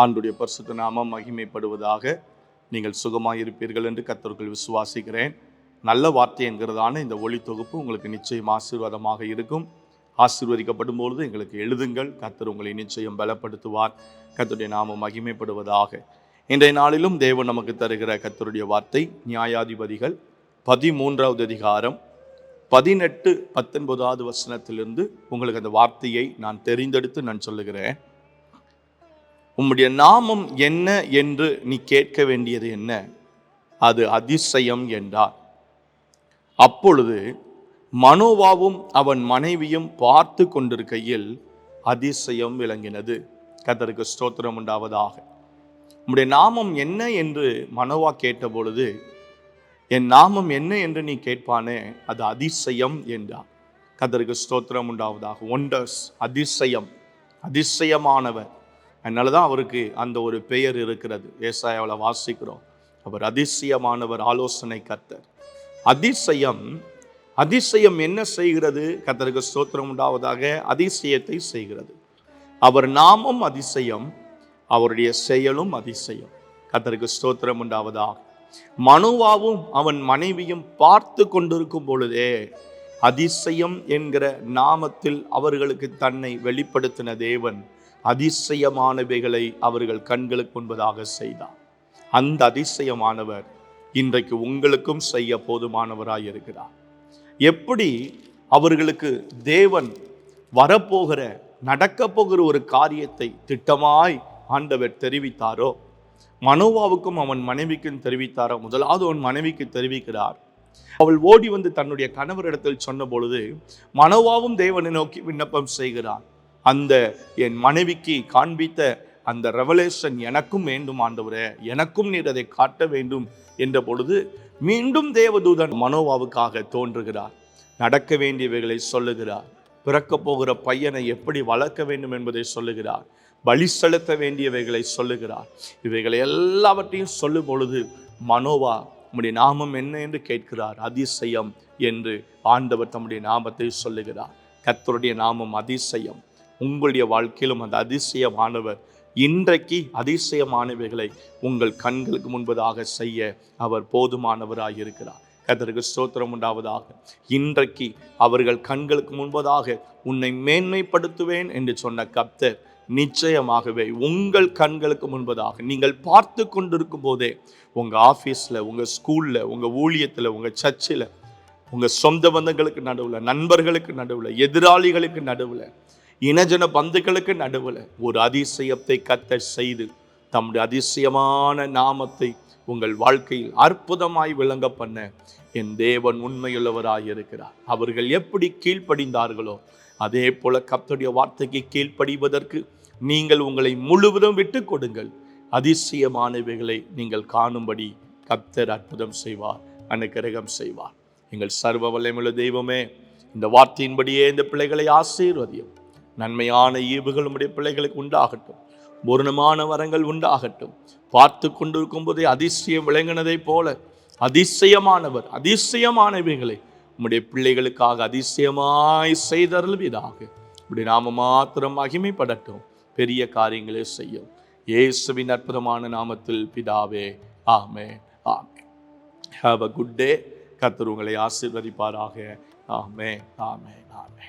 ஆண்டுடைய பரிசுத்த நாமம் மகிமைப்படுவதாக நீங்கள் சுகமாக இருப்பீர்கள் என்று கத்தர்கள் விசுவாசிக்கிறேன். நல்ல வார்த்தை என்கிறதான இந்த ஒளி தொகுப்பு உங்களுக்கு நிச்சயம் ஆசீர்வாதமாக இருக்கும். ஆசீர்வதிக்கப்படும் பொழுது எங்களுக்கு எழுதுங்கள். கத்தர் உங்களை நிச்சயம் பலப்படுத்துவார். கத்தருடைய நாமம் மகிமைப்படுவதாக. இன்றைய நாளிலும் தேவன் நமக்கு தருகிற கத்தருடைய வார்த்தை நியாயாதிபதிகள் பதிமூன்றாவது அதிகாரம் பதினெட்டு பத்தொன்பதாவது வசனத்திலிருந்து உங்களுக்கு அந்த வார்த்தையை நான் தெரிந்தெடுத்து நான் சொல்லுகிறேன். உம்முடைய நாமம் என்ன என்று நீ கேட்க வேண்டியது என்ன? அது அதிசயம் என்றார். அப்பொழுது மனோவாவும் அவன் மனைவியும் பார்த்து கொண்டிருக்கையில் அதிசயம் விளங்கினது. கத்தருக்கு ஸ்தோத்திரம் உண்டாவதாக. உம்முடைய நாமம் என்ன என்று மனோவா கேட்டபொழுது என் நாமம் என்ன என்று நீ கேட்பானே அது அதிசயம் என்றார். கதருக்கு ஸ்தோத்திரம் உண்டாவதாக. ஒண்டர்ஸ் அதிசயம் அதிசயமானவர் அதனால தான் அவருக்கு அந்த ஒரு பெயர் இருக்கிறது. ஏசாயாவில் வாசிக்கிறோம். அவர் அதிசயமானவர் ஆலோசனை கர்த்தர். அதிசயம் அதிசயம் என்ன செய்கிறது? கத்தருக்கு ஸ்தோத்திரம் உண்டாவதாக அதிசயத்தை செய்கிறது. அவர் நாமும் அதிசயம் அவருடைய செயலும் அதிசயம். கத்தருக்கு ஸ்தோத்திரம் உண்டாவதாக. மனுவாவும் அவன் மனைவியும் பார்த்து கொண்டிருக்கும் பொழுதே அதிசயம் என்கிற நாமத்தில் அவர்களுக்கு தன்னை வெளிப்படுத்தின தேவன் அதிசயமானவைகளை அவர்கள் கண்களுக்கு முன்பதாக செய்தார். அந்த அதிசயமானவர் இன்றைக்கு உங்களுக்கும் செய்ய போதுமானவராய் இருக்கிறார். எப்படி அவர்களுக்கு தேவன் வரப்போகிற நடக்க போகிற ஒரு காரியத்தை திட்டமாய் ஆண்டவர் தெரிவித்தாரோ மனோவாவுக்கும் அவன் மனைவிக்கும் தெரிவித்தாரோ முதலாவது அவன் மனைவிக்கு தெரிவிக்கிறார். அவள் ஓடி வந்து தன்னுடைய கணவரிடத்தில் சொன்ன பொழுது மனோவாவும் தேவனை நோக்கி விண்ணப்பம் செய்கிறான். அந்த என் மனைவிக்கு காண்பித்த அந்த ரெவலேஷன் எனக்கும் வேண்டும் ஆண்டவரே. எனக்கும் நீர் அதை காட்ட வேண்டும் என்ற பொழுது மீண்டும் தேவதூதன் மனோவாவுக்காக தோன்றுகிறார். நடக்க வேண்டியவைகளை சொல்லுகிறார். பிறக்க போகிற பையனை எப்படி வளர்க்க வேண்டும் என்பதை சொல்லுகிறார். பலி செலுத்த வேண்டியவைகளை சொல்லுகிறார். இவைகளை எல்லாவற்றையும் சொல்லும் பொழுது மனோவா நம்முடைய நாமம் என்ன என்று கேட்கிறார்? அதிசயம் என்று ஆண்டவர் தம்முடைய நாமத்தை சொல்லுகிறார். கர்த்தருடைய நாமம் அதிசயம். உங்களுடைய வாழ்க்கையிலும் அந்த அதிசயமானவர் இன்றைக்கு அதிசயமானவைகளை உங்கள் கண்களுக்கு முன்பதாக செய்ய அவர் போதுமானவராக இருக்கிறார். கதருக்கு ஸ்தோத்திரம் உண்டாவதாக. இன்றைக்கு அவர்கள் கண்களுக்கு முன்பதாக உன்னை மேன்மைப்படுத்துவேன் என்று சொன்ன கப்தர் நிச்சயமாகவே உங்கள் கண்களுக்கு முன்பதாக நீங்கள் பார்த்து கொண்டிருக்கும் போதே உங்கள் ஆஃபீஸில் உங்கள் ஸ்கூலில் உங்கள் ஊழியத்தில் உங்கள் சர்ச்சில் உங்கள் சொந்த பந்தங்களுக்கு நடுவில் நண்பர்களுக்கு நடுவில் எதிராளிகளுக்கு நடுவில் இனஜன பந்துக்களுக்கு நடுவில் ஒரு அதிசயத்தை கத்த செய்து தம்முடைய அதிசயமான நாமத்தை உங்கள் வாழ்க்கையில் அற்புதமாய் விளங்க பண்ண என் தேவன் உண்மையுள்ளவராய் இருக்கிறார். அவர்கள் எப்படி கீழ்ப்படிந்தார்களோ அதே போல கத்தோடைய வார்த்தைக்கு கீழ்ப்படிவதற்கு நீங்கள் உங்களை முழுவதும் விட்டு கொடுங்கள். அதிசயமானவைகளை நீங்கள் காணும்படி கத்தர் அற்புதம் செய்வார் அனுக்கிரகம் செய்வார். எங்கள் சர்வ வல்லமுள்ள தெய்வமே இந்த வார்த்தையின்படியே இந்த பிள்ளைகளை ஆசீர்வதியும். நன்மையான ஈவுகள் உடைய பிள்ளைகளுக்கு உண்டாகட்டும். பூர்ணமான வரங்கள் உண்டாகட்டும். பார்த்து கொண்டிருக்கும் போதே அதிசயம் விளங்கினதைப் போல அதிசயமானவர் அதிசயமானவைகளை உம்முடைய பிள்ளைகளுக்காக அதிசயமாய் செய்தருள்வீதாக இப்படி நாம மாத்திரம் மகிமைப்படட்டும். பெரிய காரியங்களே செய்யும். இயேசுவின் அற்புதமான நாமத்தில் பிதாவே ஆமே ஆமே ஹாவ் அ குட் டே கத்தர் உங்களை ஆசிர்வதிப்பாராக. ஆமே ஆமே ஆமே